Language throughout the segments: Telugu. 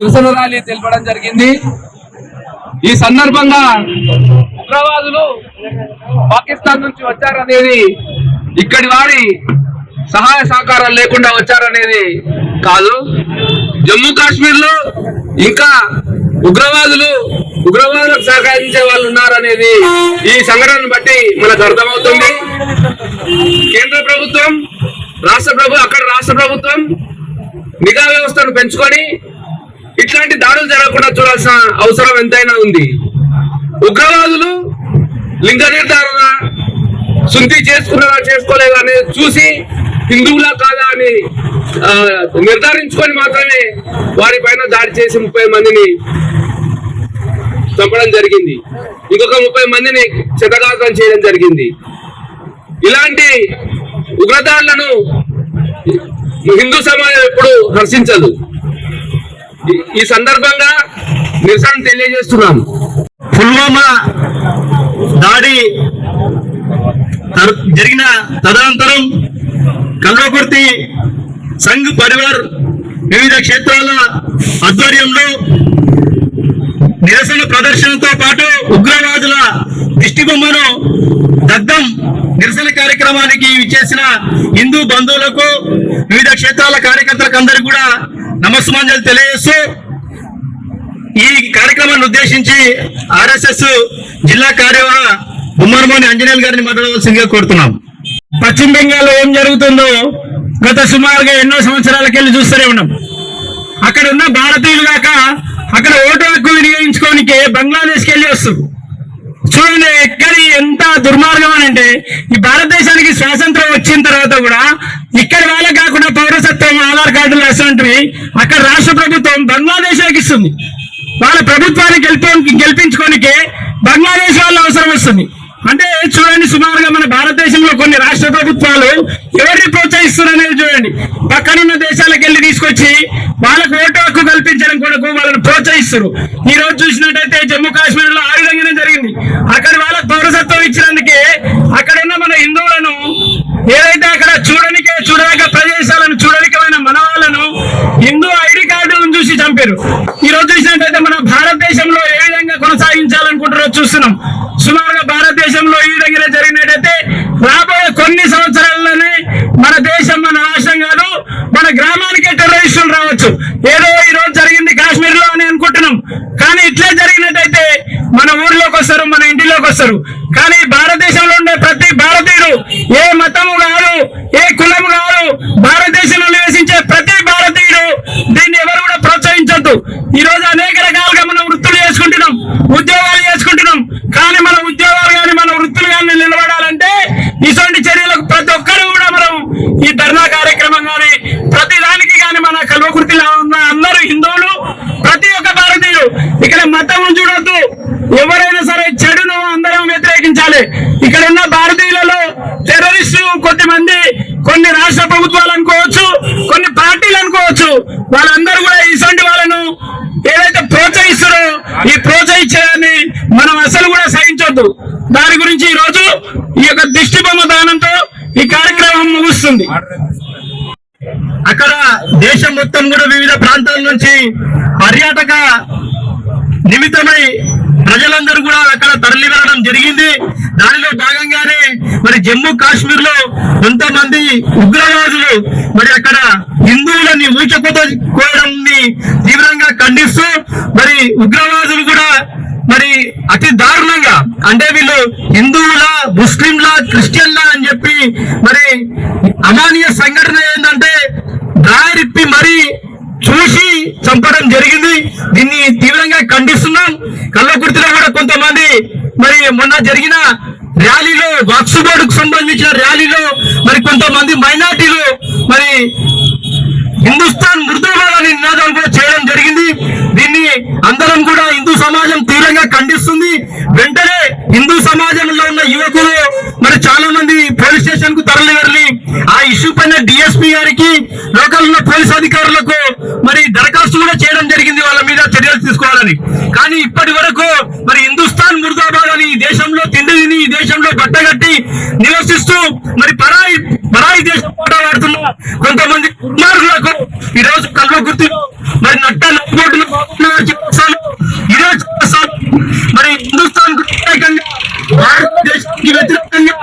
నిరసన ర్యాలీ తెలపడం జరిగింది. ఈ సందర్భంగా ఉగ్రవాదులు పాకిస్తాన్ నుంచి వచ్చారనేది ఇక్కడి వారి సహాయ సహకారాలు లేకుండా వచ్చారనేది కాదు. జమ్మూ కాశ్మీర్లో ఇంకా ఉగ్రవాదులు ఉగ్రవాదులకు సహకరించే వాళ్ళు ఉన్నారనేది ఈ సంఘటనను బట్టి మనకు అర్థమవుతుంది. కేంద్ర ప్రభుత్వం రాష్ట్ర ప్రభు అక్కడ రాష్ట్ర ప్రభుత్వం నిఘా వ్యవస్థను పెంచుకొని ఇట్లాంటి దాడులు జరగకుండా చూడాల్సిన అవసరం ఎంతైనా ఉంది. ఉగ్రవాదులు లింగ నిర్ధారణ శుద్ధి చేసుకున్నారా చేసుకోలేదా అనేది చూసి హిందువులా కాదా అని నిర్ధారించుకొని మాత్రమే వారి పైన దాడి చేసి ముప్పై మందిని చంపడం జరిగింది. ఇంకొక ముప్పై మందిని చితగాతం చేయడం జరిగింది. ఇలాంటి ఉగ్రదాడులను హిందూ సమాజం ఎప్పుడు హర్షించదు. ఈ- సందర్భంగా నిరసన తెలియజేస్తున్నాం పుల్వామా దాడి జరిగిన తదనంతరం కల్వకుర్తి సంఘ్ పరివార్ వివిధ క్షేత్రాల ఆధ్వర్యంలో నిరసన ప్రదర్శనతో పాటు ఉగ్రవాద దిష్టి బొమ్మను దగ్ధం నిరసన కార్యక్రమానికి ఇచ్చేసిన హిందూ బంధువులకు వివిధ క్షేత్రాల కార్యకర్తలకు అందరికీ కూడా నమస్మాంజలు తెలియజేస్తూ ఈ కార్యక్రమాన్ని ఉద్దేశించి ఆర్ఎస్ఎస్ జిల్లా కార్యవాహ బొమ్మరమోని అంజనేయులు గారిని మాట్లాడవలసిందిగా కోరుతున్నాం. పశ్చిమ బెంగాల్లో ఏం జరుగుతుందో గత సుమారుగా ఎన్నో సంవత్సరాలకెళ్ళి చూస్తూనే ఉన్నాం. అక్కడ ఉన్న భారతీయులు కాక అక్కడ ఓటు హక్కు వినియోగించుకోనికి బంగ్లాదేశ్కి వెళ్ళి వస్తారు చూడండి ఎక్కడి ఎంత దుర్మార్గం అని అంటే ఈ భారతదేశానికి స్వాతంత్రం వచ్చిన తర్వాత కూడా ఇక్కడ వాళ్ళకి కాకుండా పౌరసత్వం ఆధార్ కార్డులు అసంటివి అక్కడ రాష్ట్ర ప్రభుత్వం బంగ్లాదేశ్కి ఇస్తుంది. వాళ్ళ ప్రభుత్వాన్ని గెలిపి గెలిపించుకోనికి బంగ్లాదేశ్ వాళ్ళ అవసరం వస్తుంది. అంటే చూడండి సుమారుగా మన భారతదేశంలో కొన్ని రాష్ట్ర ప్రభుత్వాలు ఎవరిని ప్రోత్సహిస్తున్నారనేది చూడండి. పక్కనున్న దేశాలకు వెళ్ళి తీసుకొచ్చి వాళ్ళకు ఓటు హక్కు కల్పించడం కొరకు వాళ్ళని ప్రోత్సహిస్తారు ఈ రోజు చూసినట్టయితే జమ్మూ కాశ్మీర్లో ఆ విధంగానే జరిగింది. అక్కడ వాళ్ళకి పౌరసత్వం ఇచ్చినందుకే అక్కడ ఉన్న మన హిందువులను ఏదైతే అక్కడ చూడనికే చూడలేక ప్రదేశాలను చూడనికమైన మన వాళ్ళను హిందూ ఐడి కార్డులను చూసి చంపారు. ఈ రోజు చూసినట్టయితే మన భారతదేశంలో ఏ విధంగా కొనసాగించాలనుకుంటారో చూస్తున్నాం. సుమారుగా భారతదేశంలో ఈ విధంగా జరిగినట్టయితే రాబోయే కొన్ని సంవత్సరాల్లోనే మన దేశం మన రాష్ట్రం కాదు మన గ్రామానికే టెర్రరిస్టులు రావచ్చు. ఏదో ఈ రోజు జరిగింది కాశ్మీర్లో అని అనుకుంటున్నాం. కానీ ఇట్లే జరిగినట్టయితే మన ఊర్లోకి వస్తారు మన ఇంటిలోకి వస్తారు. కానీ భారతదేశంలో ఉండే ప్రతి భారతీయుడు ఏ మతము కాదు ఏ కులము కాదు భారతదేశంలో నివసించే ప్రతి భారతీయుడు దీన్ని ఎవరు కూడా ప్రోత్సహించొద్దు. ఈ రోజు అనేక రకాలుగా మనం వృత్తులు చేసుకుంటున్నాం ఉద్యోగాలు చేసుకుంటున్నాం. కానీ మన ఉద్యోగాలు కానీ మన వృత్తులు కానీ నిలబడాలంటే ఇటువంటి చర్యలకు ప్రతి ఒక్కరు కూడా మనం ఈ ధర్నా కార్యక్రమం కానీ ప్రతి దానికి కానీ మన కల్వకుర్తిలో ఉన్న అందరూ హిందువులు ప్రతి ఒక్క భారతీయుడు ఇక్కడ మతం చూడొద్దు ఎవరైనా సరే చెడును అందరం వ్యతిరేకించాలి ఇక్కడ ఉన్న భారతీయులలో మంది కొన్ని రాష్ట్ర ప్రభుత్వాలు అనుకోవచ్చు కొన్ని పార్టీలు అనుకోవచ్చు వాళ్ళందరూ కూడా ఇటువంటి వాళ్ళను ఏదైతే ప్రోత్సహిస్తారో ఈ ప్రోత్సహించడాన్ని మనం అసలు కూడా సహించొద్దు. దాని గురించి ఈ రోజు ఈ యొక్క దిష్టి బొమ్మ దానంతో ఈ కార్యక్రమం ముగుస్తుంది. అక్కడ దేశం మొత్తం కూడా వివిధ ప్రాంతాల నుంచి పర్యాటక నిమిత్తమై ప్రజలందరూ కూడా అక్కడ తరలి వెళ్ళడం జరిగింది. దానిలో భాగంగానే మరి జమ్మూ కాశ్మీర్లో కొంతమంది ఉగ్రవాదులు మరి అక్కడ హిందువులని ఊచకోవడం తీవ్రంగా ఖండిస్తూ మరి ఉగ్రవాదులు కూడా మరి అతి దారుణంగా అంటే వీళ్ళు హిందువుల ముస్లింల క్రిస్టియన్ల అని చెప్పి మరి అమానీయ సంఘటన ఏంటంటే దారిప్పి మరి చూసి చంపడం జరిగింది దీన్ని తీవ్రంగా ఖండిస్తున్నాం కల్లకుర్తిలో కూడా కొంతమంది మరి మొన్న జరిగిన ర్యాలీలో వక్స్ బోర్డుకు సంబంధించిన ర్యాలీలో మరి కొంతమంది మైనార్టీలు మరి హిందుస్థాన్ ముర్దాబాద్ నినాదాలు కూడా చేయడం జరిగింది. దీన్ని అందరం కూడా హిందూ సమాజం తీవ్రంగా ఖండిస్తుంది. వెంటనే హిందూ సమాజంలో ఉన్న యువకులు మరి చాలా మంది పోలీస్ స్టేషన్కు తరలి వెళ్ళి ఆ ఇష్యూ పైన డిఎస్పీ గారికి లోకల్ ఉన్న పోలీస్ అధికారులకు మరి దరఖాస్తు కూడా చేయడం జరిగింది కావాలని. కానీ ఇప్పటి వరకు మరి హిందుస్థాన్ ముర్దాబాద్ అని ఈ దేశంలో తిండి తిని ఈ దేశంలో గట్టగట్టి నివసిస్తూ మరి పరాయి పరాయి దేశం పోటాడుతున్న కొంతమంది కుమారులకు ఈరోజు కళ్ళ గుర్తు మరి నట్ట నట్టుబోటును ఈరోజు మరి హిందుస్థాన్ వ్యతిరేకంగా భారతదేశానికి వ్యతిరేకంగా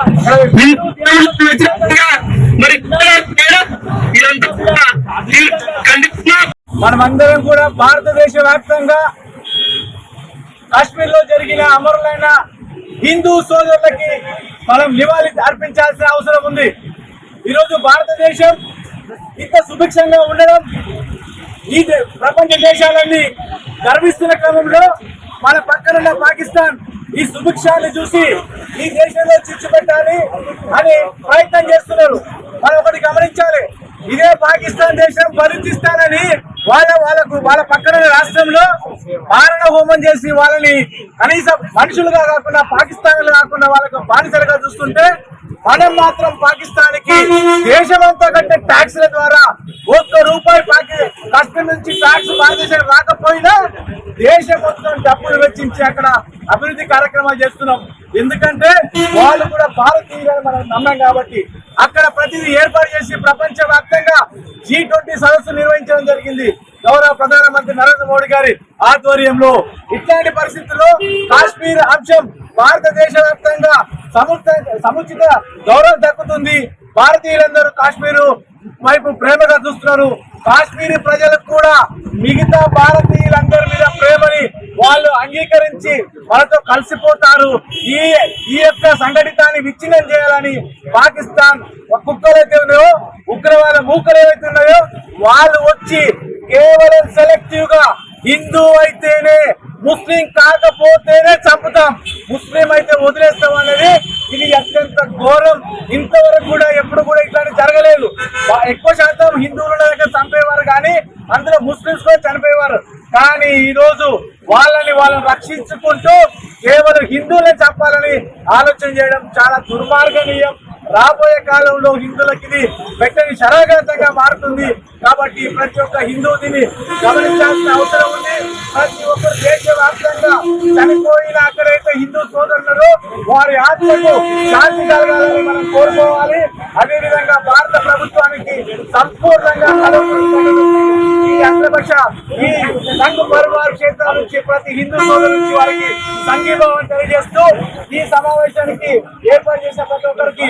వ్యతిరేకంగా మరి ఇదంతా కూడా మనమందరం కూడా భారతదేశ వ్యాప్తంగా కాశ్మీర్లో జరిగిన అమరులైన హిందూ సోదరులకి మనం నివాళి అర్పించాల్సిన అవసరం ఉంది. ఈరోజు భారతదేశం ఇంత సుభిక్షంగా ఉండడం ఈ దే- ప్రపంచ దేశాలన్నీ గర్విస్తున్న క్రమంలో మన పక్కనున్న పాకిస్తాన్ ఈ సుభిక్షాన్ని చూసి ఈ దేశంలో చిచ్చు పెట్టాలి అని ప్రయత్నం చేస్తున్నారు. మనం ఒకటి గమనించాలి. ఇదే పాకిస్తాన్ దేశం బలూచిస్తానని వాళ్ళ వాళ్ళకు వాళ్ళ పక్కన రాష్ట్రంలో మారణ హోమం చేసి వాళ్ళని కనీసం మనుషులుగా కాకుండా పాకిస్తాన్లు కాకుండా వాళ్ళకు బానిసలుగా చూస్తుంటే మనం మాత్రం పాకిస్తాన్కి దేశమంతా కట్టే ట్యాక్స్ల ద్వారా ఒక్క రూపాయి పాకి కాశ్మీర్ నుంచి ట్యాక్స్ భారతదేశం రాకపోయినా దేశం మొత్తం డబ్బులు వెచ్చించి అక్కడ అభివృద్ధి కార్యక్రమాలు చేస్తున్నాం. ఎందుకంటే వాళ్ళు కూడా భారతీయులని మనం నమ్మాం కాబట్టి అక్కడ ప్రతిదీ ఏర్పాటు చేసి ప్రపంచ వ్యాప్తంగా జీ ట్వంటీ సదస్సు నిర్వహించడం జరిగింది. గౌరవ ప్రధానమంత్రి నరేంద్ర మోడీ గారి ఆధ్వర్యంలో. ఇట్లాంటి పరిస్థితుల్లో కాశ్మీర్ అంశం భారతదేశ వ్యాప్తంగా సముచిత సముచిత గౌరవం దక్కుతుంది. భారతీయులందరూ కాశ్మీరు వైపు ప్రేమగా చూస్తున్నారు. కాశ్మీరీ ప్రజలకు కూడా మిగతా భారతీయులందరి మీద ప్రేమని వాళ్ళు అంగీకరించి వాళ్ళతో కలిసిపోతారు. ఈ ఈ యొక్క సంఘటితాన్ని విచ్ఛిన్నం చేయాలని పాకిస్తాన్ కుక్కలైతే ఉన్నాయో ఉగ్రవాద మూకలు ఏవైతే ఉన్నాయో వాళ్ళు వచ్చి కేవలం సెలెక్టివ్గా హిందూ అయితేనే ముస్లిం కాకపోతేనే చంపుతాం. ముస్లిం అయితే వదిలేస్తాం అనేది ఇది అత్యంత ఘోరం. ఇంతవరకు కూడా ఎప్పుడు కూడా ఇట్లాంటి జరగలేదు. ఎక్కువ శాతం హిందువుల దగ్గర చంపేవారు కానీ అందులో ముస్లింస్ కూడా చనిపోయేవారు. కానీ ఈ రోజు వాళ్ళని వాళ్ళని రక్షించుకుంటూ కేవలం హిందువులే చంపాలని ఆలోచన చేయడం చాలా దుర్మార్గనీయం. రాబోయే కాలంలో హిందువులకి ఇది పెట్టని శరాఘాతంగా మారుతుంది. కాబట్టి ప్రతి ఒక్క హిందూ దీన్ని గమనించాల్సిన అవసరం ఉంది. ప్రతి ఒక్కరు దేశవ్యాప్తంగా చనిపోయిన అక్కడైతే హిందూ సోదరులు వారి ఆత్మకు శాంతి కలగాలని మనం కోరుకోవాలి. అదేవిధంగా భారత ప్రభుత్వానికి సంపూర్ణంగా ఈ అగ్రపక్ష ఈ సంఘ పరివార క్షేత్రాల నుంచి ప్రతి హిందూ సోదరు నుంచి వారికి సంఘీభావం తెలియజేస్తూ ఈ సమావేశానికి ఏర్పాటు చేసిన ప్రతి ఒక్కరికి